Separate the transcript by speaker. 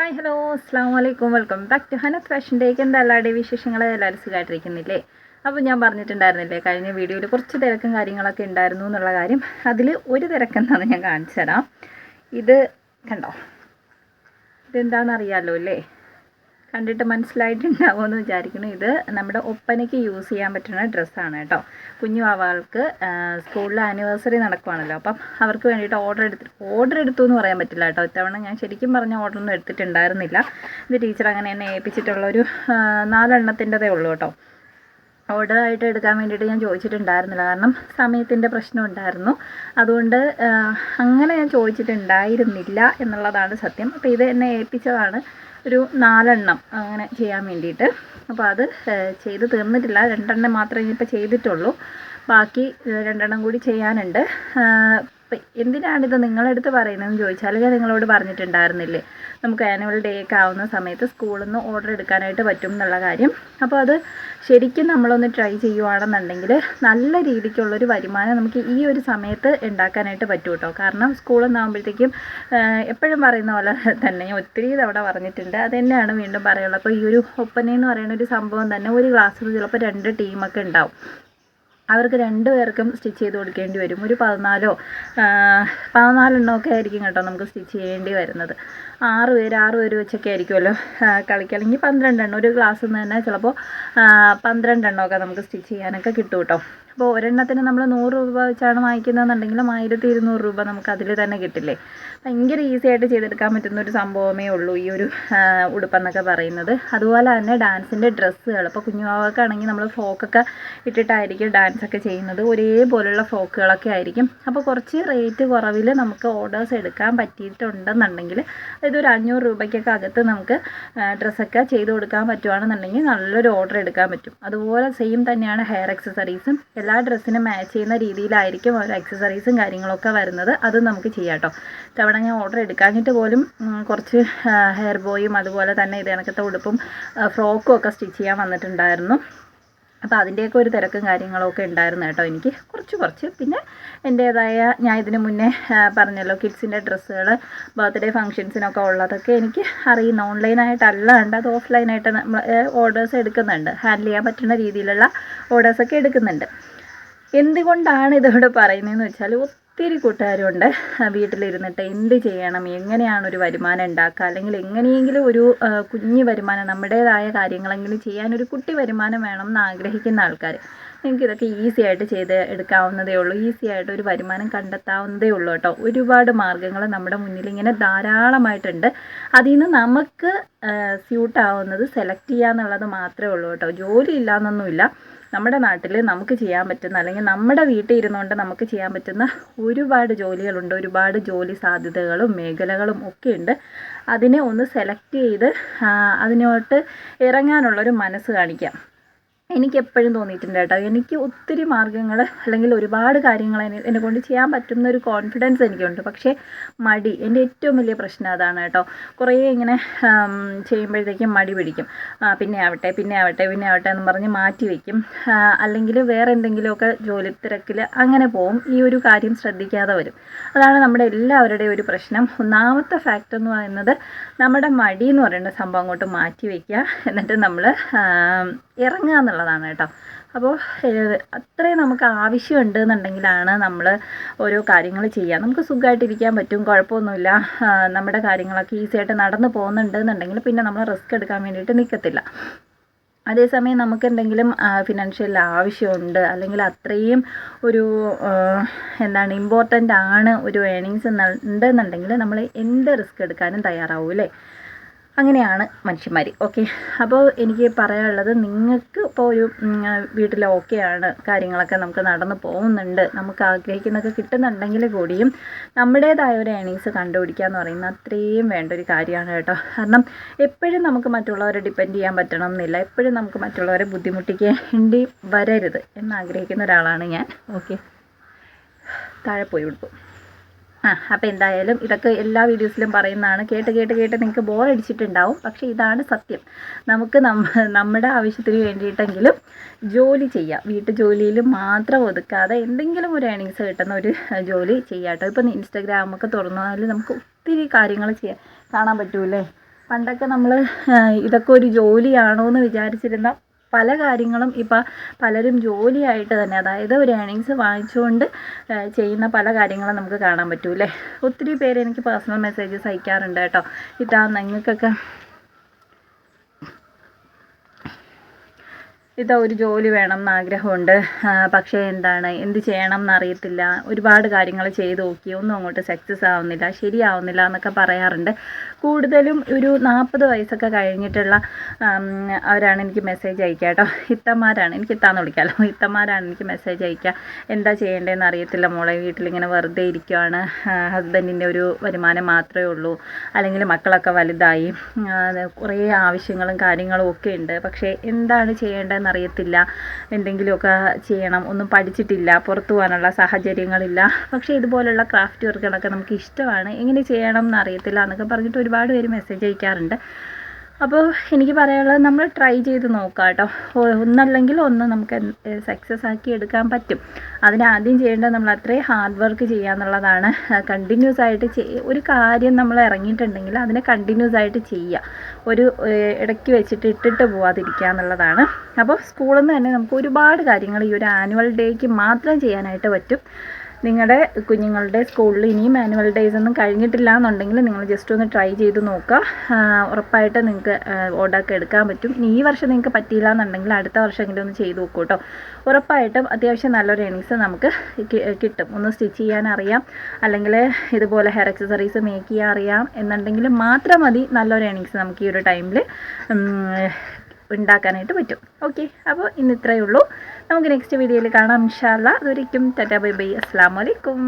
Speaker 1: Hi hello അസ്സാം വലൈക്കും welcome back to Hanath fashion ഡേക്ക് എന്താ എല്ലാവരുടെയും വിശേഷങ്ങൾ എല്ലാവരും സുഖമായിട്ടിരിക്കുന്നില്ലേ അപ്പോൾ ഞാൻ പറഞ്ഞിട്ടുണ്ടായിരുന്നില്ലേ കഴിഞ്ഞ വീഡിയോയിൽ കുറച്ച് തിരക്കും കാര്യങ്ങളൊക്കെ ഉണ്ടായിരുന്നു എന്നുള്ള കാര്യം. അതിൽ ഒരു തിരക്കെന്താണെന്ന് ഞാൻ കാണിച്ചു തരാം. ഇത് കണ്ടോ? ഇതെന്താണെന്ന് അറിയാമല്ലോ അല്ലേ? കണ്ടിട്ട് മനസ്സിലായിട്ടുണ്ടാവുമെന്ന് വിചാരിക്കുന്നു. ഇത് നമ്മുടെ ഒപ്പനയ്ക്ക് യൂസ് ചെയ്യാൻ പറ്റുന്ന ഡ്രസ്സാണ് കേട്ടോ. കുഞ്ഞു ആവാൾക്ക് സ്കൂളിൽ ആനിവേഴ്സറി നടക്കുവാണല്ലോ. അപ്പം അവർക്ക് വേണ്ടിയിട്ട് ഓർഡർ എടുത്ത് ഓർഡർ എടുത്തു എന്ന് പറയാൻ പറ്റില്ല കേട്ടോ. ഇത്തവണ ഞാൻ ശരിക്കും പറഞ്ഞ ഓർഡറൊന്നും എടുത്തിട്ടുണ്ടായിരുന്നില്ല. ഇത് ടീച്ചർ അങ്ങനെ എന്നെ ഏൽപ്പിച്ചിട്ടുള്ള ഒരു നാലെണ്ണത്തിന്റെതേ ഉള്ളൂ കേട്ടോ. ഓർഡറായിട്ട് എടുക്കാൻ വേണ്ടിയിട്ട് ഞാൻ ചോദിച്ചിട്ടുണ്ടായിരുന്നില്ല. കാരണം സമയത്തിന്റെ പ്രശ്നം ഉണ്ടായിരുന്നു. അതുകൊണ്ട് അങ്ങനെ ഞാൻ ചോദിച്ചിട്ടുണ്ടായിരുന്നില്ല എന്നുള്ളതാണ് സത്യം. അപ്പോൾ ഇത് എന്നെ ഏൽപ്പിച്ചതാണ് ഒരു നാലെണ്ണം അങ്ങനെ ചെയ്യാൻ വേണ്ടിയിട്ട്. അപ്പോൾ അത് ചെയ്ത് തീർന്നിട്ടില്ല. രണ്ടെണ്ണം മാത്രമേ ഇനിയിപ്പോൾ ചെയ്തിട്ടുള്ളൂ. ബാക്കി രണ്ടെണ്ണം കൂടി ചെയ്യാനുണ്ട്. ആ, ഇപ്പം എന്തിനാണിത് നിങ്ങളെടുത്ത് പറയുന്നതെന്ന് ചോദിച്ചാൽ ഞാൻ നിങ്ങളോട് പറഞ്ഞിട്ടുണ്ടായിരുന്നില്ലേ? നമുക്ക് ആനുവൽ ഡേ ഒക്കെ ആവുന്ന സമയത്ത് സ്കൂളിൽ നിന്ന് ഓർഡർ എടുക്കാനായിട്ട് പറ്റും എന്നുള്ള കാര്യം. അപ്പോൾ അത് ശരിക്കും നമ്മളൊന്ന് ട്രൈ ചെയ്യുവാണെന്നുണ്ടെങ്കിൽ നല്ല രീതിക്കുള്ളൊരു വരുമാനം നമുക്ക് ഈ ഒരു സമയത്ത് ഉണ്ടാക്കാനായിട്ട് പറ്റും കേട്ടോ കാരണം സ്കൂളിൽ നിന്നാകുമ്പോഴത്തേക്കും എപ്പോഴും പറയുന്ന പോലെ തന്നെ ഞാൻ ഒത്തിരി തവണ പറഞ്ഞിട്ടുണ്ട്. അത് തന്നെയാണ് വീണ്ടും പറയുള്ളത് അപ്പോൾ ഈ ഒരു ഒപ്പന എന്ന് പറയുന്ന ഒരു സംഭവം തന്നെ ഒരു ക്ലാസ്സിൽ ചിലപ്പോൾ രണ്ട് ടീമൊക്കെ ഉണ്ടാവും. അവർക്ക് രണ്ട് പേർക്കും സ്റ്റിച്ച് ചെയ്ത് കൊടുക്കേണ്ടി വരും. ഒരു പതിനാലോ പതിനാലെണ്ണമൊക്കെ ആയിരിക്കും കേട്ടോ നമുക്ക് സ്റ്റിച്ച് ചെയ്യേണ്ടി വരുന്നത്. ആറ് പേര് ആറ് പേര് വെച്ചൊക്കെ ആയിരിക്കുമല്ലോ കളിക്കുക അല്ലെങ്കിൽ പന്ത്രണ്ടെണ്ണം. ഒരു ക്ലാസ്സിൽ നിന്ന് തന്നെ ചിലപ്പോൾ പന്ത്രണ്ടെണ്ണമൊക്കെ നമുക്ക് സ്റ്റിച്ച് ചെയ്യാനൊക്കെ കിട്ടും കേട്ടോ. അപ്പോൾ ഒരെണ്ണത്തിന് നമ്മൾ നൂറ് രൂപ വെച്ചാണ് വാങ്ങിക്കുന്നതെന്നുണ്ടെങ്കിലും ആയിരത്തി ഇരുന്നൂറ് രൂപ നമുക്ക് അതിൽ തന്നെ കിട്ടില്ലേ? ഭയങ്കര ഈസി ആയിട്ട് ചെയ്തെടുക്കാൻ പറ്റുന്ന ഒരു സംഭവമേ ഉള്ളൂ ഈ ഒരു ഉടുപ്പെന്നൊക്കെ പറയുന്നത്. അതുപോലെ തന്നെ ഡാൻസിന്റെ ഡ്രസ്സുകൾ ഇപ്പോൾ കുഞ്ഞുവാവക്കാണെങ്കിൽ നമ്മൾ ഫ്രോക്കൊക്കെ ഇട്ടിട്ടായിരിക്കും ഡാൻസ് ഒക്കെ ചെയ്യുന്നത്. ഒരേപോലുള്ള ഫ്രോക്കുകളൊക്കെ ആയിരിക്കും. അപ്പോൾ കുറച്ച് റേറ്റ് കുറവിൽ നമുക്ക് ഓർഡേഴ്സ് എടുക്കാൻ പറ്റിയിട്ടുണ്ടെന്നുണ്ടെങ്കിൽ അതായത് ഒരു അഞ്ഞൂറ് രൂപയ്ക്കൊക്കെ അകത്ത് നമുക്ക് ഡ്രസ്സൊക്കെ ചെയ്ത് കൊടുക്കാൻ പറ്റുവാണെന്നുണ്ടെങ്കിൽ നല്ലൊരു ഓർഡർ എടുക്കാൻ പറ്റും. അതുപോലെ സെയിം തന്നെയാണ് ഹെയർ എക്സസറീസും എല്ലാ ഡ്രസ്സിനും മാച്ച് ചെയ്യുന്ന രീതിയിലായിരിക്കും ഓരോ അക്സസറീസും കാര്യങ്ങളൊക്കെ വരുന്നത്. അത് നമുക്ക് ചെയ്യാം കേട്ടോ തവണ ഞാൻ ഓർഡർ എടുക്കാഞ്ഞിട്ട് പോലും കുറച്ച് ഹെയർ ബോയും അതുപോലെ തന്നെ ഇത് കണക്കത്തെ ഉടുപ്പും ഫ്രോക്കും ഒക്കെ സ്റ്റിച്ച് ചെയ്യാൻ വന്നിട്ടുണ്ടായിരുന്നു. അപ്പോൾ അതിന്റെയൊക്കെ ഒരു തിരക്കും കാര്യങ്ങളൊക്കെ ഉണ്ടായിരുന്നു കേട്ടോ എനിക്ക്. കുറച്ച് കുറച്ച്. പിന്നെ എന്റേതായ ഞാൻ ഇതിന് മുന്നേ പറഞ്ഞല്ലോ കിഡ്സിന്റെ ഡ്രസ്സുകൾ ബർത്ത്ഡേ ഫങ്ഷൻസിനൊക്കെ ഉള്ളതൊക്കെ എനിക്ക് അറിയുന്ന ഓൺലൈനായിട്ടല്ലാണ്ട് അത് ഓഫ്ലൈനായിട്ട് നമ്മൾ ഓർഡേഴ്സ് എടുക്കുന്നുണ്ട്. ഹാൻഡിൽ ചെയ്യാൻ പറ്റുന്ന രീതിയിലുള്ള ഓർഡേഴ്സൊക്കെ എടുക്കുന്നുണ്ട്. എന്തുകൊണ്ടാണ് ഇതോട് പറയുന്നതെന്ന് വെച്ചാൽ ഒത്തിരി കൂട്ടുകാരുണ്ട് വീട്ടിലിരുന്നിട്ട് എന്ത് ചെയ്യണം എങ്ങനെയാണ് ഒരു വരുമാനം ഉണ്ടാക്കുക അല്ലെങ്കിൽ എങ്ങനെയെങ്കിലും ഒരു കുഞ്ഞു വരുമാനം നമ്മുടേതായ കാര്യങ്ങളെങ്കിലും ചെയ്യാൻ ഒരു കുട്ടി വരുമാനം വേണം എന്ന് ആഗ്രഹിക്കുന്ന ആൾക്കാർ നിങ്ങൾക്ക് ഇതൊക്കെ ഈസി ആയിട്ട് ചെയ്ത് എടുക്കാവുന്നതേ ഉള്ളൂ. ഈസി ആയിട്ട് ഒരു വരുമാനം കണ്ടെത്താവുന്നതേ ഉള്ളൂ കേട്ടോ. ഒരുപാട് മാർഗങ്ങൾ നമ്മുടെ മുന്നിൽ ഇങ്ങനെ ധാരാളമായിട്ടുണ്ട്. അതിൽ നിന്ന് നമുക്ക് സ്യൂട്ട് ആവുന്നത് സെലക്ട് ചെയ്യുക എന്നുള്ളത് മാത്രമേ ഉള്ളൂ കേട്ടോ. ജോലി ഇല്ലാന്നൊന്നുമില്ല. നമ്മുടെ നാട്ടിൽ നമുക്ക് ചെയ്യാൻ പറ്റുന്ന അല്ലെങ്കിൽ നമ്മുടെ വീട്ടിൽ ഇരുന്നുകൊണ്ട് നമുക്ക് ചെയ്യാൻ പറ്റുന്ന ഒരുപാട് ജോലികളുണ്ട്. ഒരുപാട് ജോലി സാധ്യതകളും മേഖലകളും ഒക്കെ ഉണ്ട് അതിനെ ഒന്ന് സെലക്ട് ചെയ്ത് അതിനോട്ട് ഇറങ്ങാനുള്ളൊരു മനസ്സ് കാണിക്കാം. എനിക്ക് എപ്പോഴും തോന്നിയിട്ടുണ്ട് കേട്ടോ. എനിക്ക് ഒത്തിരി മാർഗങ്ങൾ അല്ലെങ്കിൽ ഒരുപാട് കാര്യങ്ങൾ എന്നെ കൊണ്ട് ചെയ്യാൻ പറ്റുന്ന ഒരു കോൺഫിഡൻസ് എനിക്കുണ്ട്. പക്ഷേ മടി എന്റെ ഏറ്റവും വലിയ പ്രശ്നം അതാണ് കേട്ടോ. കുറേ ഇങ്ങനെ ചെയ്യുമ്പോഴത്തേക്കും മടി പിടിക്കും. പിന്നെ ആവട്ടെ പിന്നെ ആവട്ടെ പിന്നെ ആവട്ടെ എന്ന് പറഞ്ഞ് മാറ്റി വയ്ക്കും അല്ലെങ്കിൽ വേറെ എന്തെങ്കിലുമൊക്കെ ജോലി തിരക്കിൽ അങ്ങനെ പോവും. ഈ ഒരു കാര്യം ശ്രദ്ധിക്കാതെ വരും. അതാണ് നമ്മുടെ എല്ലാവരുടെയും ഒരു പ്രശ്നം. ഒന്നാമത്തെ ഫാക്റ്റ് എന്ന് പറയുന്നത് നമ്മുടെ മടി എന്ന് പറയുന്ന സംഭവം അങ്ങോട്ട് മാറ്റി വയ്ക്കുക എന്നിട്ട് നമ്മൾ ഇറങ്ങുക എന്നുള്ളതാണ് കേട്ടോ. അപ്പോൾ അത്രയും നമുക്ക് ആവശ്യമുണ്ട് എന്നുണ്ടെങ്കിലാണ് നമ്മൾ ഓരോ കാര്യങ്ങൾ ചെയ്യുക നമുക്ക് സുഖമായിട്ടിരിക്കാൻ പറ്റും കുഴപ്പമൊന്നുമില്ല. നമ്മുടെ കാര്യങ്ങളൊക്കെ ഈസി ആയിട്ട് നടന്നു പോകുന്നുണ്ട് എന്നുണ്ടെങ്കിൽ പിന്നെ നമ്മൾ റിസ്ക് എടുക്കാൻ വേണ്ടിയിട്ട് നിൽക്കത്തില്ല അതേസമയം നമുക്ക് എന്തെങ്കിലും ഫിനാൻഷ്യൽ ആവശ്യമുണ്ട് അല്ലെങ്കിൽ അത്രയും ഒരു എന്താണ് ഇമ്പോർട്ടന്റ് ആണ് ഒരു ഏണിങ്സ് ഉണ്ടെന്നുണ്ടെങ്കിൽ നമ്മൾ എന്ത് റിസ്ക് എടുക്കാനും തയ്യാറാവും അല്ലേ അങ്ങനെയാണ് മനുഷ്യന്മാർ ഓക്കെ അപ്പോൾ എനിക്ക് പറയാനുള്ളത് നിങ്ങൾക്ക് ഇപ്പോൾ ഒരു വീട്ടിൽ ഓക്കെയാണ് കാര്യങ്ങളൊക്കെ നമുക്ക് നടന്നു പോകുന്നുണ്ട്. നമുക്ക് ആഗ്രഹിക്കുന്നൊക്കെ കിട്ടുന്നുണ്ടെങ്കിൽ കൂടിയും നമ്മുടേതായ ഒരു ഏണിങ്സ് കണ്ടുപിടിക്കുക എന്ന് പറയുന്നത് അത്രയും വേണ്ട ഒരു കാര്യമാണ് കേട്ടോ. കാരണം എപ്പോഴും നമുക്ക് മറ്റുള്ളവരെ ഡിപ്പെൻഡ് ചെയ്യാൻ പറ്റണം എന്നില്ല എപ്പോഴും നമുക്ക് മറ്റുള്ളവരെ ബുദ്ധിമുട്ടിക്കേണ്ടി വരരുത് എന്നാഗ്രഹിക്കുന്ന ഒരാളാണ് ഞാൻ. ഓക്കെ താഴെ പോയി കൊടുക്കും. ആ അപ്പോൾ എന്തായാലും ഇതൊക്കെ എല്ലാ വീഡിയോസിലും പറയുന്നതാണ്. കേട്ട് കേട്ട് കേട്ട് നിങ്ങൾക്ക് ബോറടിച്ചിട്ടുണ്ടാവും പക്ഷേ ഇതാണ് സത്യം. നമുക്ക് നമ്മ നമ്മുടെ ആവശ്യത്തിന് വേണ്ടിയിട്ടെങ്കിലും ജോലി ചെയ്യാം. വീട്ടു ജോലിയിൽ മാത്രം ഒതുക്കാതെ എന്തെങ്കിലും ഒരു ഏണിങ്സ് കിട്ടുന്ന ഒരു ജോലി ചെയ്യാം കേട്ടോ ഇപ്പം ഇൻസ്റ്റഗ്രാമൊക്കെ തുറന്നാൽ നമുക്ക് ഒത്തിരി കാര്യങ്ങൾ ചെയ്യാൻ കാണാൻ പറ്റൂലേ പണ്ടൊക്കെ നമ്മൾ ഇതൊക്കെ ഒരു ജോലിയാണോ എന്ന് വിചാരിച്ചിരുന്ന പല കാര്യങ്ങളും ഇപ്പം പലരും ജോലിയായിട്ട് തന്നെ അതായത് ഒരു ഏണിങ്സ് വാങ്ങിച്ചുകൊണ്ട് ചെയ്യുന്ന പല കാര്യങ്ങളും നമുക്ക് കാണാൻ പറ്റൂ അല്ലേ ഒത്തിരി പേര് എനിക്ക് പേഴ്സണൽ മെസ്സേജസ് അയക്കാറുണ്ട് കേട്ടോ. ഇതാ നിങ്ങൾക്കൊക്കെ ഇതാ ഒരു ജോലി വേണം എന്നാഗ്രഹമുണ്ട് പക്ഷേ എന്താണ്? എന്ത് ചെയ്യണം എന്നറിയത്തില്ല ഒരുപാട് കാര്യങ്ങൾ ചെയ്ത് നോക്കി. ഒന്നും അങ്ങോട്ട് സക്സസ് ആവുന്നില്ല. ശരിയാവുന്നില്ല എന്നൊക്കെ പറയാറുണ്ട്. കൂടുതലും ഒരു നാൽപ്പത് വയസ്സൊക്കെ കഴിഞ്ഞിട്ടുള്ള അവരാണ് എനിക്ക് മെസ്സേജ് അയക്കുക കേട്ടോ. ഇത്തന്മാരാണ് എനിക്ക് ഇത്താന്ന് വിളിക്കാമല്ലോ ഇത്തമാരാണ് എനിക്ക് മെസ്സേജ് അയക്കുക. എന്താ ചെയ്യേണ്ടതെന്ന് അറിയത്തില്ല മോളെ. വീട്ടിലിങ്ങനെ വെറുതെ ഇരിക്കുവാണ്. ഹസ്ബൻഡിന്റെ ഒരു വരുമാനം മാത്രമേ ഉള്ളൂ. അല്ലെങ്കിൽ മക്കളൊക്കെ വലുതായി. കുറേ ആവശ്യങ്ങളും കാര്യങ്ങളും ഒക്കെ ഉണ്ട്. പക്ഷേ എന്താണ് ചെയ്യേണ്ടതെന്ന് അറിയത്തില്ല. എന്തെങ്കിലുമൊക്കെ ചെയ്യണം. ഒന്നും പഠിച്ചിട്ടില്ല. പുറത്തു പോകാനുള്ള സാഹചര്യങ്ങളില്ല. പക്ഷേ ഇതുപോലുള്ള ക്രാഫ്റ്റ് വർക്കുകളൊക്കെ നമുക്ക് ഇഷ്ടമാണ്. എങ്ങനെ ചെയ്യണം എന്നറിയത്തില്ല എന്നൊക്കെ പറഞ്ഞിട്ട് ഒരുപാട് പേര് മെസ്സേജ് അയക്കാറുണ്ട്. അപ്പോൾ എനിക്ക് പറയാനുള്ളത് നമ്മൾ ട്രൈ ചെയ്ത് നോക്കാം കേട്ടോ ഒന്നല്ലെങ്കിൽ ഒന്ന് നമുക്ക് സക്സസ് ആക്കി എടുക്കാൻ പറ്റും. അതിനാദ്യം ചെയ്യേണ്ടത് നമ്മൾ അത്രയും ഹാർഡ് വർക്ക് ചെയ്യുക എന്നുള്ളതാണ് കണ്ടിന്യൂസ് ആയിട്ട് ഒരു കാര്യം നമ്മൾ ഇറങ്ങിയിട്ടുണ്ടെങ്കിൽ അതിനെ കണ്ടിന്യൂസ് ആയിട്ട് ചെയ്യുക ഒരു ഇടയ്ക്ക് വെച്ചിട്ട് ഇട്ടിട്ട് പോവാതിരിക്കുക എന്നുള്ളതാണ്. അപ്പോൾ സ്കൂളിൽ നിന്ന് തന്നെ നമുക്ക് ഒരുപാട് കാര്യങ്ങൾ ഈ ഒരു ആനുവൽ ഡേക്ക് മാത്രം ചെയ്യാനായിട്ട് പറ്റും. നിങ്ങളുടെ കുഞ്ഞുങ്ങളുടെ സ്കൂളിൽ ഇനിയും മാനുവൽ ഡേയ്സ് ഒന്നും കഴിഞ്ഞിട്ടില്ല എന്നുണ്ടെങ്കിൽ നിങ്ങൾ ജസ്റ്റ് ഒന്ന് ട്രൈ ചെയ്ത് നോക്കുക. ഉറപ്പായിട്ട് നിങ്ങൾക്ക് ഓർഡറൊക്കെ എടുക്കാൻ പറ്റും. ഇനി ഈ വർഷം നിങ്ങൾക്ക് പറ്റിയില്ല എന്നുണ്ടെങ്കിൽ അടുത്ത വർഷമെങ്കിലും ഒന്ന് ചെയ്ത് നോക്കൂ കേട്ടോ ഉറപ്പായിട്ടും അത്യാവശ്യം നല്ലൊരു എണീസ് നമുക്ക് കിട്ടും. ഒന്ന് സ്റ്റിച്ച് ചെയ്യാൻ അറിയാം. അല്ലെങ്കിൽ ഇതുപോലെ ഹെയർ അക്സസറീസ് മേക്ക് ചെയ്യാൻ അറിയാം. എന്നുണ്ടെങ്കിൽ മാത്രം മതി നല്ലൊരു എണീസ് നമുക്ക് ഈ ഒരു ടൈമിൽ ഉണ്ടാക്കാനായിട്ട് പറ്റും. ഓക്കെ അപ്പോൾ ഇന്ന് ഇത്രയേ ഉള്ളൂ. നമുക്ക് നെക്സ്റ്റ് വീഡിയോയിൽ കാണാം ഇൻഷാല്ല അതൊരിക്കും ടാറ്റാ ബൈ ബൈ. അസ്സാം വലൈക്കും